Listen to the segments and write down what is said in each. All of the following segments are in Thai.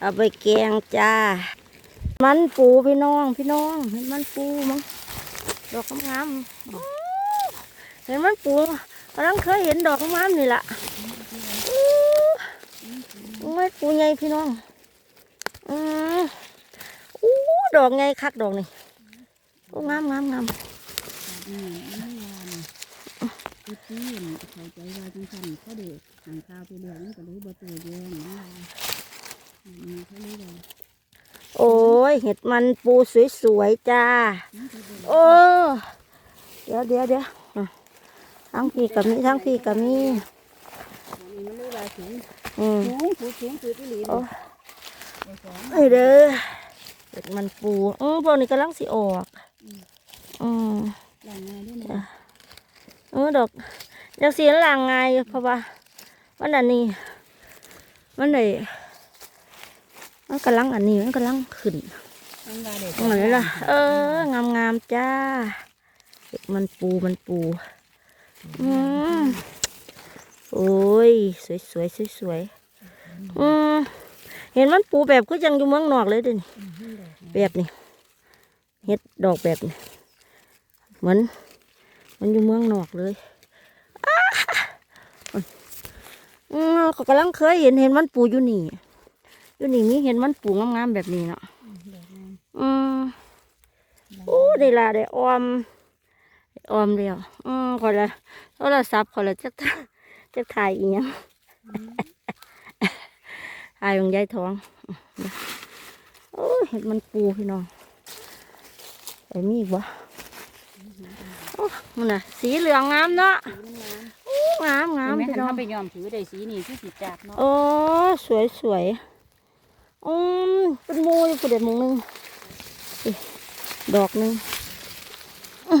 เอาไปแกงจ้า มันปูพี่น้อง พี่น้อง เห็นมันปูมั้งดอกงามเห็นมันปูกำลังเคยเห็นดอกงามนี่แหละมันปูใหญ่พี่น้อง อืออู้ดอกไงคักดอกนี่งามงามงาม อืมไม่ยานคือที่เข้าใจว่าจังซั่นเขาเด็กหางข้าวไปเลี้ยงมันก็เลยบ่ตัวแยงนะอืมเขาเลยว่าโอ้ยเห็ดมันปูสวยๆจ้า มันก็บ่โอ้ เดี๋ยวเดี๋ยวเดี๋ยวอะทั้งพี่กับมีทั้งพี่กับมีอันนี้มันเลยว่าสูงอืม สูงสูงสูงสุดอีหลีโอ้เลยบ่สองไอ้เด้อเห็ดมันปูอืมพวกนี้กำลังสิออก อืมหลังงานด้วยนะ เออดอกจังสีหลังไงเพราะว่ามันอันนี้มันไหนมันกำลังอันนี้มันกำลังขึ้นมันว่าเด็กเหมือนล่ะเอองามงามๆจ้าเห็ดมันปูมันปูอืมโอ้ยสวยสวยสวยสวยๆอืมเห็นมันปูแบบก็ยังอยู่เมืองนอกเลยเดิแบบนี้เห็ดดอกแบบนี้เหมือน มันอยู่เมืองนอกเลยอ้าอืมเขากำลังเคยเห็นเห็นมันปูอยู่นี่ อยู่นี่มีเห็นมันปูงามๆแบบนี้เนาะอืมโอ้ได้ละได้ออมออมเดียวอืมขอละโทรศัพท์ขอละจะจะถ่ายอีหยังถ่ายของยายท้องโอ้เห็ดมันปูพี่น้องไอ้มีอีกวะ มันน่ะ สีเหลืองงามเนาะโอ้งามงามแม่พี่ถ้าน้องไปยอมถือได้สีนี่คือสีจับเนาะโอ้สวยสวยอืมเป็นมูอยู่ประเด็นมุงหนึงนี่ดอกหนึงโอ้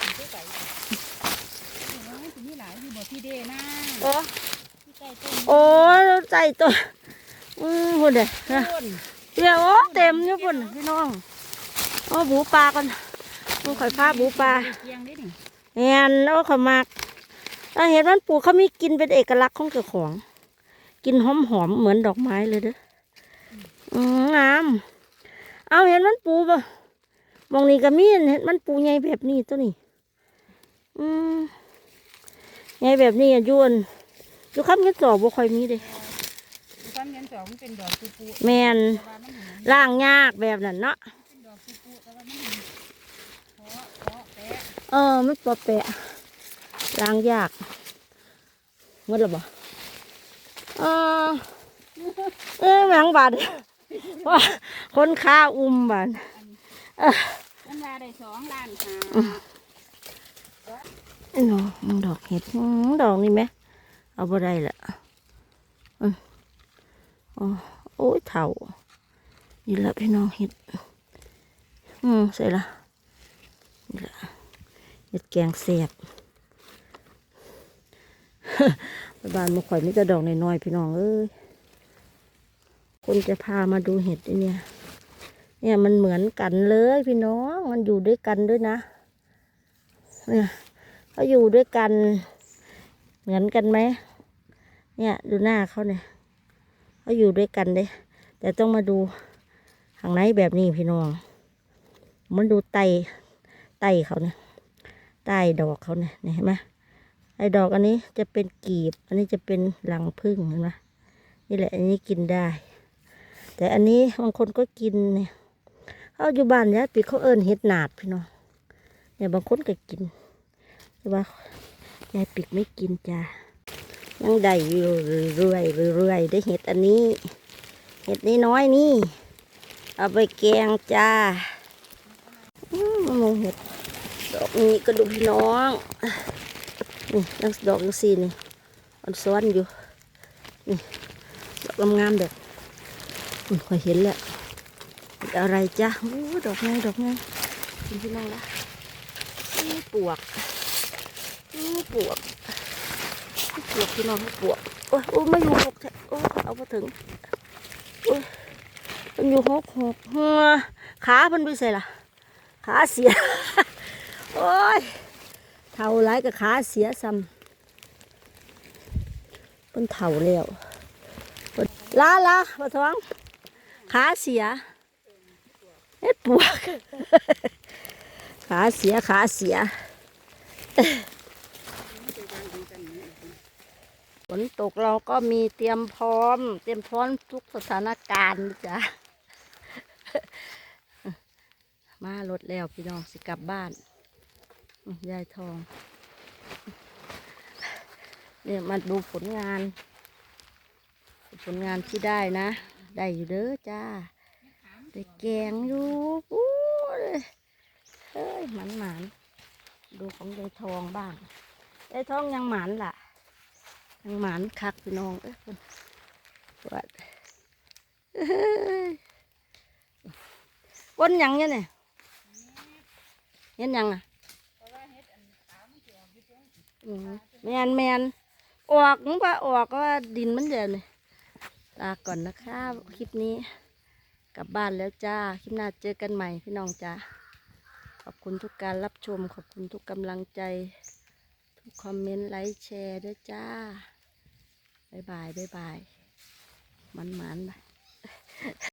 สีก็ใสสีนี่หลายที่บ่ที่เด้นะเออที่ใกล้ต้นโอ้ยใจตัวอืมพุ่นเด้นะต้นเดี๋ยวโอ้เต็มอยู่พุ่นพี่น้องโอ้บูปลากัน มันข่อยพาบูปลาเกียงได้นี่แอนแล้วเขามากถ้าเห็นมันปลูกเขามีกลินเป็นเอกลักษณ์ของเจ้าของกลินหอมหอมๆเหมือนดอกไม้เลยเด้ออืมงาม เอาเห็นมันปูบ่มองนี่ก็มีเห็นมันปูใหญ่แบบนี้ตัวนี้ อืมใหญ่แบบนี้อะยวนอยู่คำเงี้ยจอบบ่ค่อยมีเด้ความเงินสองมันเป็นดอกปูปูแมนแต่ว่ามันเหมือนล่างยากแบบนั้นเนาะ เออมันปะแปะล้างยากมดแล้วบ่เออเอ้ยแมงบาดว่าคนค้าอุ้มบาดมันว่าได้สองล้านหาไอ้หนูมึงดอกเห็ดอื้อดอกนี่ไหมเอาบ่ได้ละอืมอ๋อโอ้ยเถ่านี่ละพี่น้องเห็ดอืมใส่ละนี่ละ เห็ดแกงเสียบบ้านมาข่อยมีแต่ดอกน้อยๆพี่น้องเอ้ยคนจะพามาดูเห็ดเนี่ย เนี่ยมันเหมือนกันเลยพี่น้อง มันอยู่ด้วยกันด้วยนะ เนี่ยเขาอยู่ด้วยกัน เหมือนกันไหม เนี่ยดูหน้าเขาเนี่ยเขาอยู่ด้วยกันเด้แต่ต้องมาดูข้างในแบบนี้พี่น้อง มันดูไตไตเขาเนี่ย ใต้ดอกเขาเนี่ยเห็นไหมไอ้ดอกอันนี้จะเป็นกีบ อันนี้จะเป็นหลังพึ่งเห็นไหมนี่แหละอันนี้กินได้ แต่อันนี้บางคนก็กินเนี่ยเขาอยู่บ้านเนี่ยปีเขาเอิ้นเห็ดหนาดพี่น้องเนี่ยบางคนก็กิน แต่ว่ายายปิกไม่กินจ้ายังได้อยู่เรื่อยๆเรื่อยได้เห็ดอันนี้ เห็ดนี้น้อยๆนี่ เอาไปแกงจ้าอืมมะม่วงเห็ด ดอกนี้ก็ดูพี่น้องนี่ยังดอกยังสีนี่อันซ้อนอยู่นี่ดอกงามๆแบบอืมค่อยเห็นแล้วอะไรจ้าโอ้ดอกไงดอกไงคุณพี่น้องละนี่ปวกนี่ปวกนี่ปวกพี่น้องปวกโอ้ยโอ้ยไม่อยู่หกแท้โอ้ยเอามาถึงโอ้ยมันอยู่หกหกหัวขาเพิ่นไปใส่ล่ะขาเสีย โอ้ยเท่าไรกับขาเสียซ้ำเพิ่นเท่าแล้วลาลาปะท้อง ขาเสียเฮ็ดปวก ขาเสียขาเสียฝนตกเราก็มีเตรียมพร้อม เตรียมพร้อมทุกสถานการณ์จ้ะมารถแล้วพี่น้องสิกลับบ้าน ยายทอง เนี่ยมาดูผลงาน ผลงานที่ได้นะ ได้อยู่เด้อจ้าได้แกงอยู่อู้ยเฮ้ยหมันหมันดูของยายทองบ้างยายทองยังหมันล่ะ ยังหมันคักพี่น้องเอ้ยเพิ่นวัดเอ้ยวนหยังเนี่ยเนี่ยเห็นยังอะ อืมแมนแมนออกมึงว่าออกว่าดินมันเดียวนี่ลาก่อนนะคะคลิปนี้ กลับบ้านแล้วจ้า คลิปหน้าเจอกันใหม่พี่น้องจ้าขอบคุณทุกการรับชม ขอบคุณทุกกำลังใจ ทุกคอมเมนต์ไลค์แชร์ด้วยจ้าบ๊ายบายบ๊ายบายมันๆไป